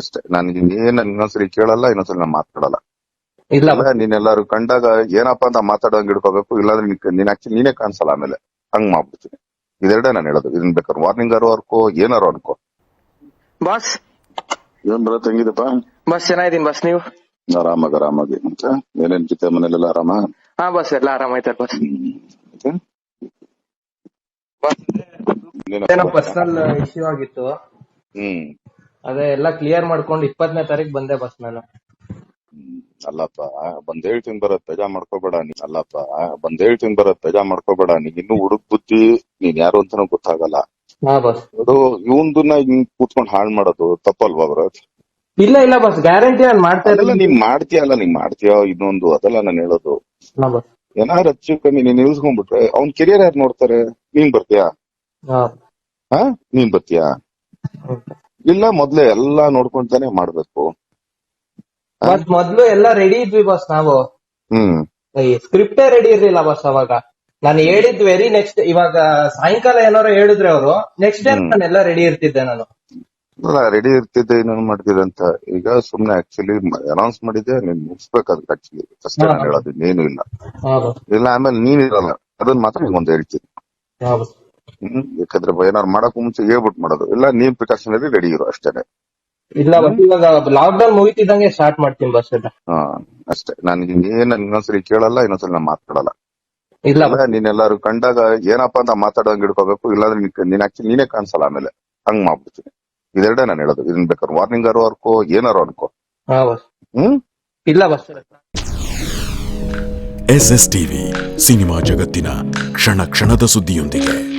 ಅಷ್ಟೇ. ನಾನು ಏನ್ ಇನ್ನೊಂದ್ಸರಿ ಕೇಳಲ್ಲ ಇನ್ನೊಂದ್ಸರಿ ನಾನು ಮಾತಾಡಲ್ಲ. ಇಲ್ಲ. ಇಲ್ಲ ನೀನೆಲ್ಲಾರು ಕಂಡಾಗ ಏನಪ್ಪಾ ಅಂತ ಮಾತಾಡೋಂಗ್ ಹಿಡ್ಕೋಬೇಕು ಇಲ್ಲಾಂದ್ರೆ ನೀನ್- ನೀನ್ ಆಕ್ಚುಲಿ ನೀನೇ ಕಾಣಿಸಲ್ಲ ಆಮೇಲೆ. ಹಂಗ್ ಮಾಡ್ಬಿಡ್ತೀನಿ. ಇದೆರಡೇ ನಾನು ಹೇಳೋದು. ಇದನ್ನ ಬೇಕಾದ್ರೆ ವಾರ್ನಿಂಗ್ ಅರು ಅನ್ಕೋ ಏನಾರು ಅನ್ಕೋ. ಬಾಸ್ ಏನ್ ಬರತ್ ತಂಗಿದಪ್ಪ ಬಸ್ ಚೆನ್ನಾಗಿದ್ದೀನಿ ಬಸ್ ನೀವು? ಆರಾಮಾಗ ಆರಾಮಾಗಿ. ಅಂತ ಏನೇನ್ ಜೊತೆ ಮನೇಲೆಲ್ಲ ಆರಾಮ? ಹಾ ಬಸ್ ಎಲ್ಲ ಆರಾಮಾಯ್ತಾರ ಬಸ್ ಮತ್ತೆ? ಏನೋ ಪರ್ಸನಲ್ ಇಶ್ಯೂ ಆಗಿತ್ತು. ಹ್ಮ್. ಅದೇ ಎಲ್ಲ ಕ್ಲಿಯರ್ ಮಾಡ್ಕೊಂಡು ಇಪ್ಪತ್ತನೇ ತಾರೀಕು ಬಂದೆ ಬಸ್ ನಾನು. ಅಲ್ಲಪ್ಪ ಬಂದ್ ಹೇಳ್ತೀನಿ ಬರತ್ ತಜಾ ಮಾಡ್ಕೋಬೇಡ ನೀನ್ ಅಲ್ಲಪ್ಪ ಬಂದ್ ಹೇಳ್ತೀನಿ ಬರತ್ ತಜಾ ಮಾಡ್ಕೋಬೇಡ ನೀ. ಇನ್ನು ಹುಡುಕ್ ಬುದ್ಧಿ ನೀನ್ ಯಾರು ಅಂತಾನೂ ಗೊತ್ತಾಗಲ್ಲ. ಹಾ ಬಸ್ ಅದು ಇವಂದನ್ನ ಹಿಂಗ್ ಕೂತ್ಕೊಂಡ್ ಹಾಳ್ ಮಾಡೋದು ತಪ್ಪಲ್ವಾ ಬರತ್ ಇಲ್ಲ ಇಲ್ಲ ಬಸ್ ಗ್ಯಾರಂಟಿ ನಾನು ಮಾಡ್ತಾ ಅದೆಲ್ಲ ಇರೋದು ನೀನ್ ಮಾಡ್ತೀಯಲ್ಲ ನೀನ್ ಮಾಡ್ತೀಯೋ ಇನ್ನೊಂದು? ಅದೆಲ್ಲ ನಾನು ಹೇಳೋದು. ಹಾ ಬಸ್ ಏನಾರು ಹೆಚ್ಚು ಕಮ್ಮಿ ನೀನ್ ನಿಲ್ಸ್ಕೊಂಡ್ಬಿಟ್ರೆ ಅವ್ನ್ ಕೆರಿಯರ್ ಯಾರು ನೋಡ್ತಾರೆ? ನೀನ್ ಬರ್ತೀಯಾ? ಹಾ. ಹಾ? ನೀನ್ ಬರ್ತೀಯಾ. ಇಲ್ಲ ಮೊದ್ಲೇ ಎಲ್ಲಾ ನೋಡ್ಕೊಂತಾನೆ ಮಾಡ್ಬೇಕು. ಬಸ್ ಮೊದ್ಲು ಎಲ್ಲ ರೆಡಿ ಇದ್ವಿ ಬಾಸ್ ನಾವು. ಹ್ಮ್. ಸ್ಕ್ರಿಪ್ಟೇ ರೆಡಿ ಇರ್ಲಿಲ್ಲ ಬಾಸ್ ಅವಾಗ. ನಾನು ಹೇಳಿದ್ ವೆರಿ ನೆಕ್ಸ್ಟ್ ಇವಾಗ ಸಾಯಂಕಾಲ ಏನಾರು ಹೇಳಿದ್ರೆ ಅವರು ನೆಕ್ಸ್ಟ್ ಡೇ ನಾನು ನಾನೆಲ್ಲ ರೆಡಿ ಇರ್ತಿದ್ದೆ ನಾನು. ರೆಡಿ ಇರ್ತಿದ್ದೆ ಇನ್ನೊಂದು ಮಾಡ್ತಿದ್ದೆ ಅಂತ. ಈಗ ಸುಮ್ನೆ ಆಕ್ಚುಲಿ ಅನೌನ್ಸ್ ಮಾಡಿದ್ದೆ ನೀನ್ ಮುಗಿಸ್ಬೇಕು ಅದಕ್ಕೆ ಆಕ್ಚುಲಿ ಫಸ್ಟ್. ಹೇಳೋದು ಇನ್ನೇನು ಇಲ್ಲ. ಇಲ್ಲ ಆಮೇಲೆ ನೀನ್ ಇರಲ್ಲ. ಅದನ್ನ ಮಾತ್ರ ನಿಮ್ಗೊಂದು ಒಂದ್ ಹೇಳ್ತೀನಿ ಹ್ಮ್. ಯಾಕಂದ್ರೆ ಏನಾರು ಮಾಡಕ್ ಮುಂಚೆ ಹೇಳ್ಬಿಟ್ಟು ಮಾಡೋದು. ಇಲ್ಲ ನೀನ್ ಪ್ರಿಕಾಷನರಿ ರೆಡಿ ಇರು ಅಷ್ಟೇನೆ. ಇಲ್ಲ ಬಸ್ ಇವಾಗ ಲಾಕ್ ಡೌನ್ ಮುಗಿತಿದ್ದಂಗೆ ಸ್ಟಾರ್ಟ್ ಮಾಡ್ತೀನಿ ಬಸ್ ಎಲ್ಲ. ಹಾ ಅಷ್ಟೇ. ನನಗೆ ಏನ್ ಇನ್ನೊಂದ್ಸರಿ ಕೇಳಲ್ಲ ಇನ್ನೊಂದ್ಸರಿ ನಾನು ಮಾತಾಡಲ್ಲ. ಇಲ್ಲ ಇಲ್ಲ ನೀನೆಲ್ಲಾರು ಕಂಡಾಗ ಏನಪ್ಪಾ ಅಂತ ಮಾತಾಡೋಂಗ್ ಇಡ್ಕೋಬೇಕು ಇಲ್ಲಾಂದ್ರೆ ನೀನ್- ನೀನ್ ಆಕ್ಚುಲಿ ನೀನೇ ಕಾಣಿಸಲ್ಲ ಆಮೇಲೆ. ಹಂಗ್ ಮಾಡ್ಬಿಡ್ತೀನಿ. ಇದೆರಡೇ ನಾನು ಹೇಳೋದು. ಇದನ್ನ ಬೇಕಾದ್ರೆ ವಾರ್ನಿಂಗ್ ಅರೋ ಅನ್ಕೋ ಏನಾರು ಅನ್ಕೋ. ಹಾ ಬಸ್ ಹ್ಮ್? ಇಲ್ಲ ಬಸ್ ಎಸ್ ಎಸ್ ಟಿವಿ ಸಿನಿಮಾ ಜಗತ್ತಿನ ಕ್ಷಣ ಕ್ಷಣದ ಸುದ್ದಿಯೊಂದಿಗೆ.